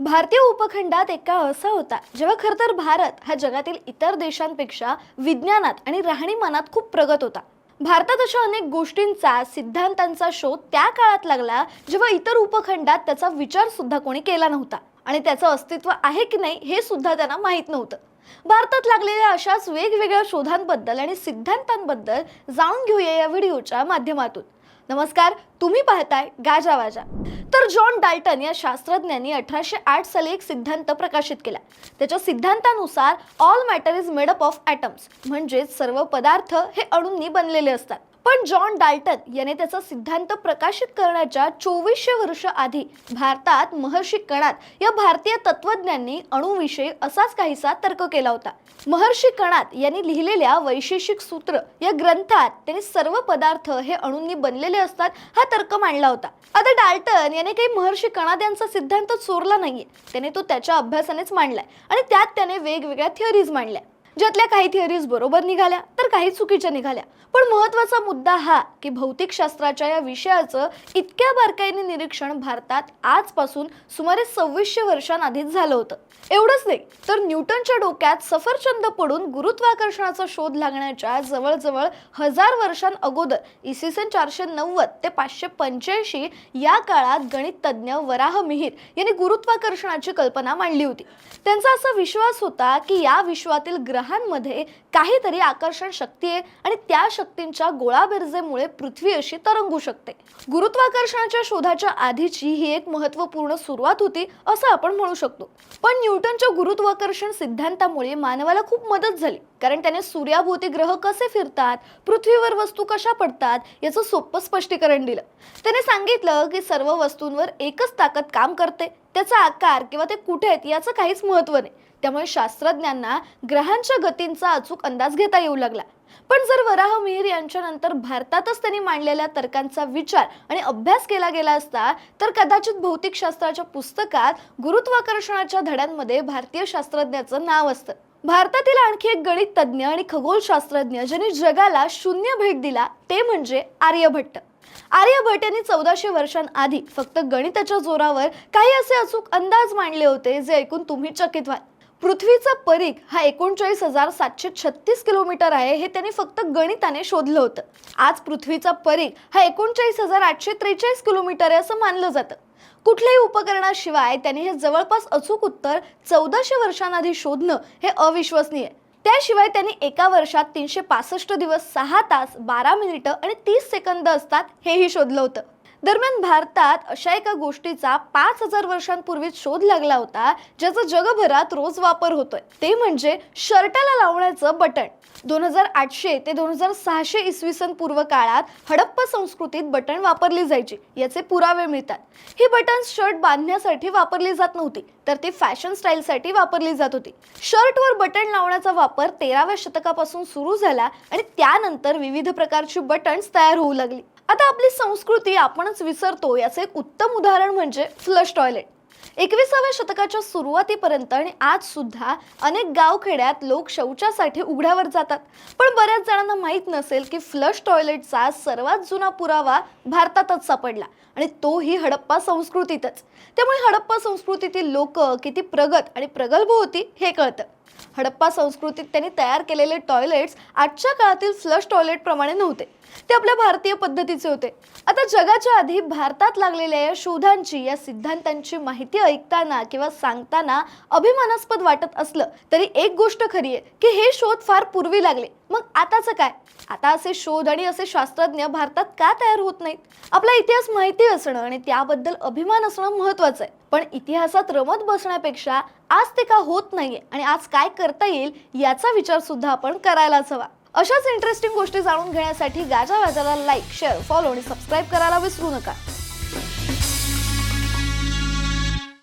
भारतीय उपखंडात एक काळ असा होता जेव्हा खरं तर भारत हा जगातील इतर देशांपेक्षा विज्ञानात आणि राहणीमानात खूप प्रगत होता. भारतात अशा अनेक गोष्टींचा सिद्धांतांचा शोध त्या काळात लागला जेव्हा इतर उपखंडात त्याचा विचार सुद्धा कोणी केला नव्हता आणि त्याचं अस्तित्व आहे की नाही हे सुद्धा त्यांना माहीत नव्हतं. भारतात लागलेल्या अशाच वेगवेगळ्या शोधांबद्दल आणि सिद्धांतांबद्दल जाणून घेऊया या व्हिडिओच्या माध्यमातून. नमस्कार तुम्ही पाहताय गाजा वाजा. तर जॉन डाल्टन या शास्त्रज्ञांनी अठराशे आठ साली एक सिद्धांत प्रकाशित केला. त्याच्या सिद्धांतानुसार all matter is made up of atoms म्हणजेच सर्व पदार्थ हे अणूंनी बनलेले असतात. पण जॉन डाल्टन याने त्याचा सिद्धांत प्रकाशित करण्याच्या चोवीसशे वर्ष आधी भारतात महर्षी कणात या भारतीय तत्वज्ञांनी अणुविषयी असाच काहीसा तर्क केला होता. महर्षी कणात यांनी लिहिलेल्या वैशेषिक सूत्र या ग्रंथात त्यांनी सर्व पदार्थ हे अणूंनी बनलेले असतात हा तर्क मांडला होता. आता डाल्टन याने काही महर्षी कणाद यांचा सिद्धांत चोरला नाहीये. त्याने तो त्याच्या अभ्यासानेच मांडलाय आणि त्यात त्याने वेगवेगळ्या थिअरीज मांडल्या. ज्यातल्या काही थिअरीज बरोबर निघाल्या तर काही चुकीच्या निघाल्या. पण महत्त्वाचा मुद्दा हा की भौतिकशास्त्राच्या या विषयाचं इतक्या बारकाईने निरीक्षण भारतात आजपासून सुमारे सव्वीसशे वर्षांआधीच झालं होतं. एवढंच नाही तर न्यूटनच्या डोक्यात सफरचंद पडून गुरुत्वाकर्षणाचा शोध लागण्याच्या जवळजवळ हजार वर्षांअगोदर इसवी सन चारशे नव्वद ते पाचशे पंच्याऐंशी या काळात गणित तज्ज्ञ वराह मिहिर यांनी गुरुत्वाकर्षणाची कल्पना मांडली होती. त्यांचा असा विश्वास होता की या विश्वातील ग्रहांमध्ये काहीतरी आकर्षण शक्ती आहे आणि त्या शक्तींच्या गोळाबेरजेमुळे पृथ्वी अशी तरंगू शकते. गुरुत्वाकर्षणाच्या शोधाच्या आधीची ही एक महत्त्वपूर्ण सुरुवात होती असं आपण म्हणू शकतो. पण न्यूटनच्या गुरुत्वाकर्षण सिद्धांतामुळे मानवाला खूप मदत झाली. कारण त्याने सूर्याभोवती ग्रह कसे फिरतात पृथ्वीवर वस्तू कशा पडतात याचं सोपं स्पष्टीकरण दिलं. त्याने सांगितलं की सर्व वस्तूंवर एकच ताकद काम करते त्याचा आकार किंवा ते कुठे आहेत याचं काहीच महत्त्व नाही. त्यामुळे शास्त्रज्ञांना ग्रहांच्या गतींचा अचूक अंदाज घेता येऊ लागला. पण जर वराह मिहिर यांच्यानंतर भारतातच त्यांनी मांडलेल्या तर्कांचा विचार आणि अभ्यास केला गेला असता तर कदाचित भौतिकशास्त्राच्या पुस्तकात गुरुत्वाकर्षणाच्या धड्यांमध्ये भारतीय शास्त्रज्ञाचं नाव असतं. भारतातील आणखी एक गणित तज्ज्ञ आणि खगोलशास्त्रज्ञ ज्यांनी जगाला शून्य भेट दिला ते म्हणजे आर्यभट्ट. आर्यभट यांनी चौदाशे वर्षांआधी फक्त गणिताच्या जोरावर काही असे अचूक अंदाज मांडले होते जे ऐकून तुम्ही चकित व्हाल. पृथ्वीचा परीख हा एकोणचाळीस हजार सातशे छत्तीस किलोमीटर आहे हे त्यांनी फक्त गणिताने शोधलं होतं. आज पृथ्वीचा परीख हा एकोणचाळीस हजार आठशे त्रेचाळीस किलोमीटर आहे असं मानलं जातं. कुठल्याही उपकरणाशिवाय त्यांनी हे जवळपास अचूक उत्तर चौदाशे वर्षांआधी शोधणं हे अविश्वसनीय आहे. त्याशिवाय त्यांनी एका वर्षात तीनशे पासष्ट दिवस सहा तास बारा मिनिटं आणि तीस सेकंद असतात हेही शोधलं होतं. दरम्यान भारतात अशा एका गोष्टीचा पाच हजार वर्षांपूर्वीच शोध लागला होता ज्याचा जगभरात रोज वापर होतोय. ते म्हणजे शर्टाला लावण्याचं बटन दोन हजार आठशे ते दोन हजार सहाशे इसवी सन पूर्व काळात हडप्पा संस्कृतीत बटण वापरली जायची याचे पुरावे मिळतात. ही बटन शर्ट बांधण्यासाठी वापरली जात नव्हती तर ती फॅशन स्टाईलसाठी वापरली जात होती. शर्टवर बटन लावण्याचा वापर तेराव्या शतकापासून सुरू झाला आणि त्यानंतर विविध प्रकारची बटन्स तयार होऊ लागली. आता आपली संस्कृती आपणच विसरतो याचं एक उत्तम उदाहरण म्हणजे फ्लश टॉयलेट एकविसाव्या शतकाच्या सुरुवातीपर्यंत आणि आज सुद्धा अनेक गावखेड्यात लोक शौचासाठी उघड्यावर जातात. पण बऱ्याच जणांना माहीत नसेल की फ्लश टॉयलेटचा सर्वात जुना पुरावा भारतातच सापडला आणि तोही हडप्पा संस्कृतीतच. त्यामुळे हडप्पा संस्कृतीतील लोक किती प्रगत आणि प्रगल्भ होती हे कळतं. हडप्पा संस्कृतीत त्यांनी तयार केलेले टॉयलेट्स आजच्या काळातील फ्लश टॉयलेटप्रमाणे नव्हते. ते आपल्या भारतीय पद्धतीचे होते. आता जगाच्या आधी भारतात लागलेल्या या शोधांची या सिद्धांतांची माहिती ऐकताना किंवा सांगताना अभिमानास्पद वाटत असलं तरी एक गोष्ट खरी आहे की हे शोध फार पूर्वी लागले. मग आताचं काय? आता असे शोध आणि असे शास्त्रज्ञ भारतात का तयार होत नाहीत? आपला इतिहास माहिती असणं आणि त्याबद्दल अभिमान असणं महत्वाचं आहे. पण इतिहासात रमत बसण्यापेक्षा आज ते का होत नाहीये आणि आज काय करता येईल याचा विचार सुद्धा आपण करायलाच हवा. अशाच इंटरेस्टिंग गोष्टी जाणून घेण्यासाठी गाजा वाजाला लाईक शेअर फॉलो आणि सबस्क्राईब करायला विसरू नका.